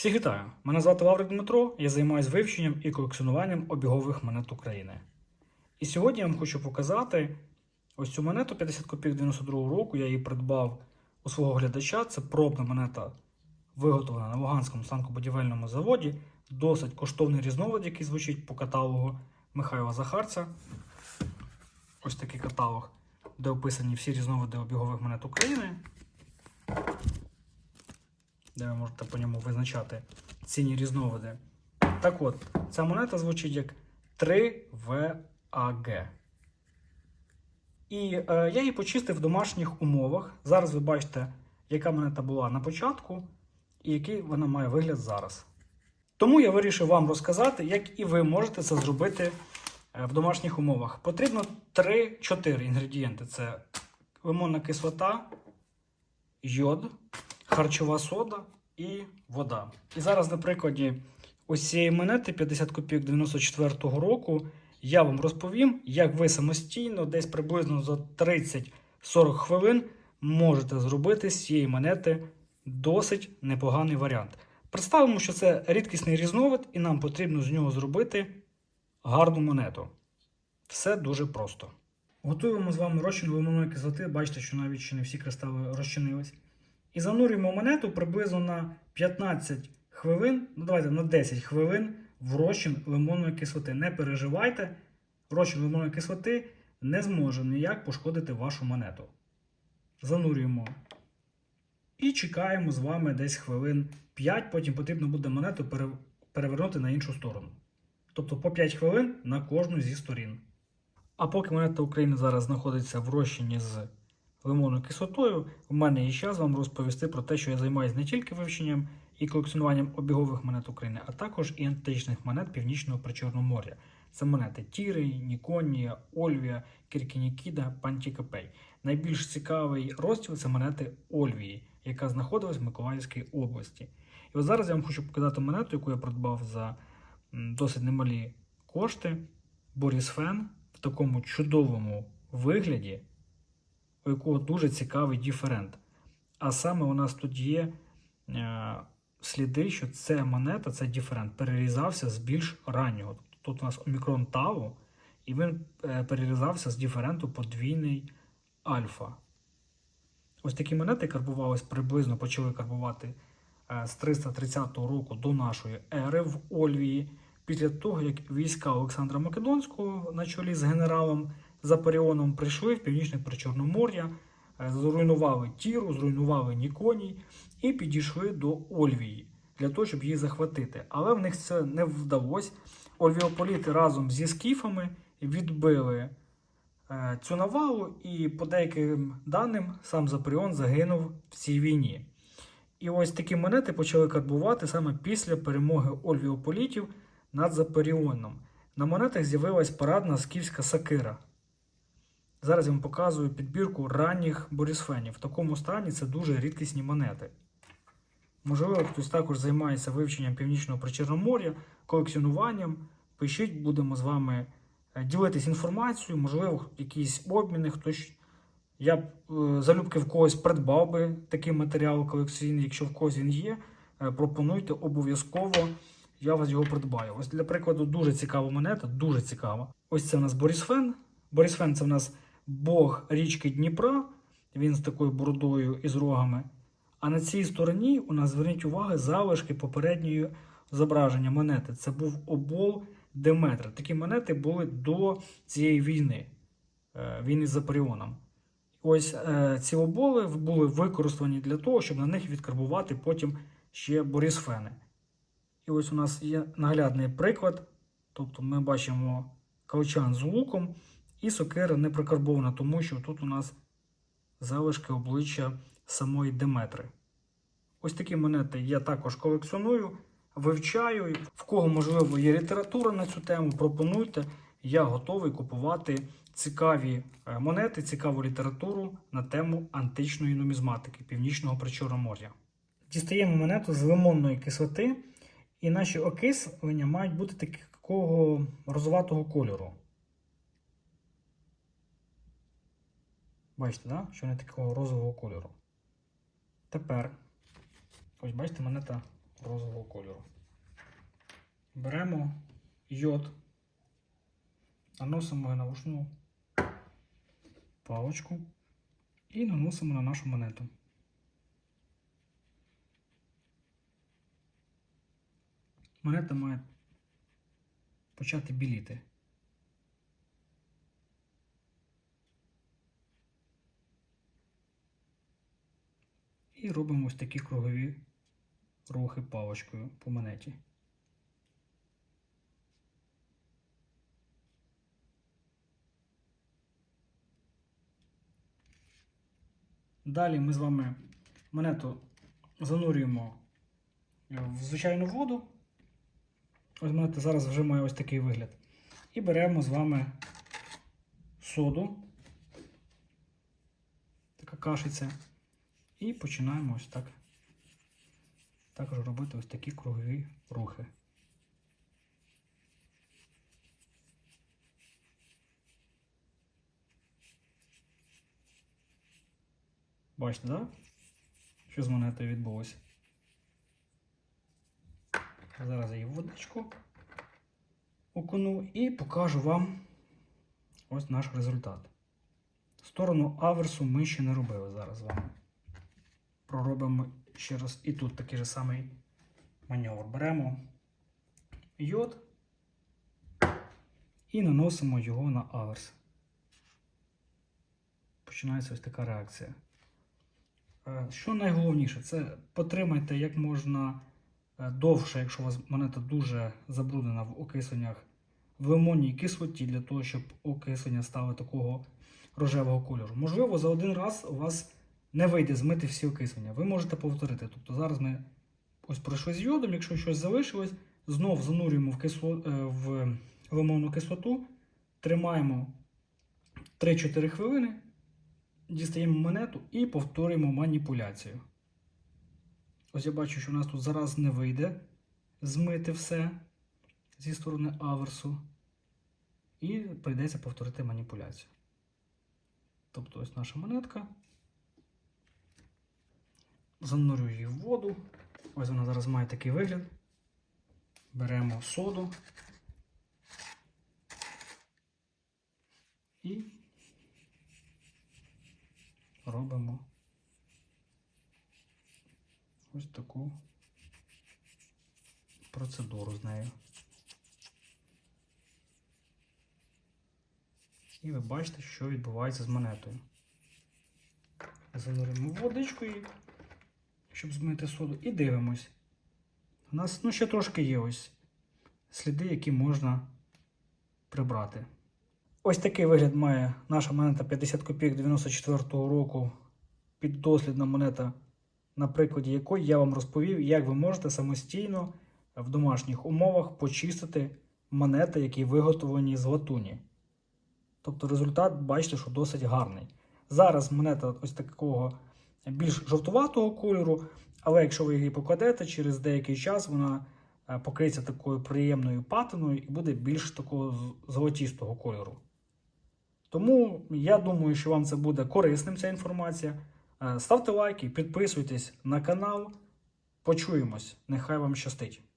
Всіх вітаю! Мене звати Лаврик Дмитро, я займаюся вивченням і колекціонуванням обігових монет України. І сьогодні я вам хочу показати ось цю монету 50 копійок 92 року. Я її придбав у свого глядача. Це пробна монета, виготовлена на Луганському станкобудівельному заводі. Досить коштовний різновид, який звучить по каталогу Михайла Захарця. Ось такий каталог, де описані всі різновиди обігових монет України де ви можете по ньому визначати цінні різновиди. Так от, ця монета звучить як 3VAG. І е, я її почистив в домашніх умовах. Зараз ви бачите, яка монета була на початку і який вона має вигляд зараз. Тому я вирішив вам розказати, як і ви можете це зробити е, в домашніх умовах. Потрібно 3-4 інгредієнти: це лимонна кислота, йод, харчова сода і вода. І зараз на прикладі ось монети 50 копійок 94-го року я вам розповім, як ви самостійно, десь приблизно за 30-40 хвилин можете зробити з цієї монети досить непоганий варіант. Представимо, що це рідкісний різновид, і нам потрібно з нього зробити гарну монету. Все дуже просто. Готуємо з вами розчин лимонної кислоти. Бачите, що навіть ще не всі кристали розчинились. І занурюємо монету приблизно на 15 хвилин, ну давайте на 10 хвилин в розчин лимонної кислоти. Не переживайте, розчин лимонної кислоти не зможе ніяк пошкодити вашу монету. Занурюємо. І чекаємо з вами десь хвилин 5, потім потрібно буде монету перевернути на іншу сторону. Тобто по 5 хвилин на кожну зі сторін. А поки монета України зараз знаходиться в розчині з лимонною кислотою, у мене є час вам розповісти про те, що я займаюся не тільки вивченням і колекціонуванням обігових монет України, а також і античних монет Північного Причорномор'я. Це монети Тіри, Ніконія, Ольвія, Кіркінікіда, Пантікопей. Найбільш цікавий розділ це монети Ольвії, яка знаходилась в Миколаївській області. І от зараз я вам хочу показати монету, яку я придбав за досить немалі кошти. Боріс Фен в такому чудовому вигляді у якого дуже цікавий діферент. А саме у нас тут є е, сліди, що ця монета, цей діферент, перерізався з більш раннього. Тут у нас омікрон Тау, і він е, перерізався з діференту подвійний альфа. Ось такі монети карбувались приблизно почали карбувати е, з 330 року до нашої ери в Ольвії. Після того, як війська Олександра Македонського на чолі з генералом Запоріоном прийшли в північне Причорномор'я, е, зруйнували Тіру, зруйнували Ніконій і підійшли до Ольвії для того, щоб її захватити. Але в них це не вдалося. Ольвіополіти разом зі скіфами відбили е, цю навалу, і по деяким даним сам Запоріон загинув в цій війні. І ось такі монети почали карбувати саме після перемоги Ольвіополітів над Запоріоном. На монетах з'явилась парадна скіфська сакира. Зараз я вам показую підбірку ранніх борісфенів. В такому стані це дуже рідкісні монети. Можливо, хтось також займається вивченням північного причорномор'я, колекціонуванням. Пишіть, будемо з вами е, ділитись інформацією, можливо, якісь обміни. Хтось я б е, залюбки в когось придбав би такий матеріал колекційний. Якщо в когось він є, е, пропонуйте обов'язково. Я вас його придбаю. Ось для прикладу, дуже цікава монета, дуже цікава. Ось це у нас Борисфен. Борисфен це в нас бог річки Дніпра. Він з такою бородою і з рогами. А на цій стороні у нас зверніть увагу залишки попередньої зображення монети. Це був обол Деметра. Такі монети були до цієї війни, е, війни з Запоріоном. Ось е, ці оболи були використані для того, щоб на них відкарбувати потім ще борисфени. І ось у нас є наглядний приклад. Тобто ми бачимо каучан з луком, і сокира не прикарбована, тому що тут у нас залишки обличчя самої Деметри. Ось такі монети я також колекціоную, вивчаю. В кого, можливо, є література на цю тему, пропонуйте. Я готовий купувати цікаві е, монети, цікаву літературу на тему античної нумізматики Північного Причорномор'я. Дістаємо монету з лимонної кислоти, і наші окислення мають бути такого розоватого кольору. Бачите, да? що вони такого розового кольору. Тепер, ось бачите, монета розового кольору. Беремо йод, наносимо на вушну паличку і наносимо на нашу монету. Монета має почати біліти. І робимо ось такі кругові рухи паличкою по монеті. Далі ми з вами монету занурюємо в звичайну воду. Ось монета зараз вже має ось такий вигляд. І беремо з вами соду. Така кашиця. І починаємо ось так. Також робити ось такі кругові рухи. Бачите, так? Да? Що з монетою відбулося? Зараз я її в водичку окуну і покажу вам ось наш результат. Сторону аверсу ми ще не робили зараз з вами. Проробимо ще раз і тут такий же самий маневр. Беремо йод і наносимо його на аверс. Починається ось така реакція. Е, Що найголовніше, це потримайте як можна е, довше, якщо у вас монета дуже забруднена в окисленнях в лимонній кислоті, для того, щоб окислення стало такого рожевого кольору. Можливо, за один раз у вас не вийде змити всі окислення. Ви можете повторити. Тобто зараз ми ось пройшли з йодом, якщо щось залишилось, знов занурюємо в, кисло, е, в лимонну кислоту, тримаємо 3-4 хвилини, дістаємо монету і повторюємо маніпуляцію. Ось я бачу, що у нас тут зараз не вийде змити все зі сторони аверсу. І прийдеться повторити маніпуляцію. Тобто ось наша монетка. Занурюю її в воду. Ось вона зараз має такий вигляд. Беремо соду і робимо ось таку процедуру з нею. І ви бачите, що відбувається з монетою. Зануримо водичкою, щоб змити соду, і дивимось. У нас ну, ще трошки є ось сліди, які можна прибрати. Ось такий вигляд має наша монета 50 копійок 94-го року. Піддослідна монета, на прикладі якої я вам розповів, як ви можете самостійно в домашніх умовах почистити монети, які виготовлені з латуні. Тобто результат, бачите, що досить гарний. Зараз монета ось такого більш жовтуватого кольору, але якщо ви її покладете, через деякий час вона е, покриється такою приємною патиною і буде більш такого золотістого кольору. Тому я думаю, що вам це буде корисним, ця інформація. Е, Ставте лайки, підписуйтесь на канал. Почуємось. Нехай вам щастить!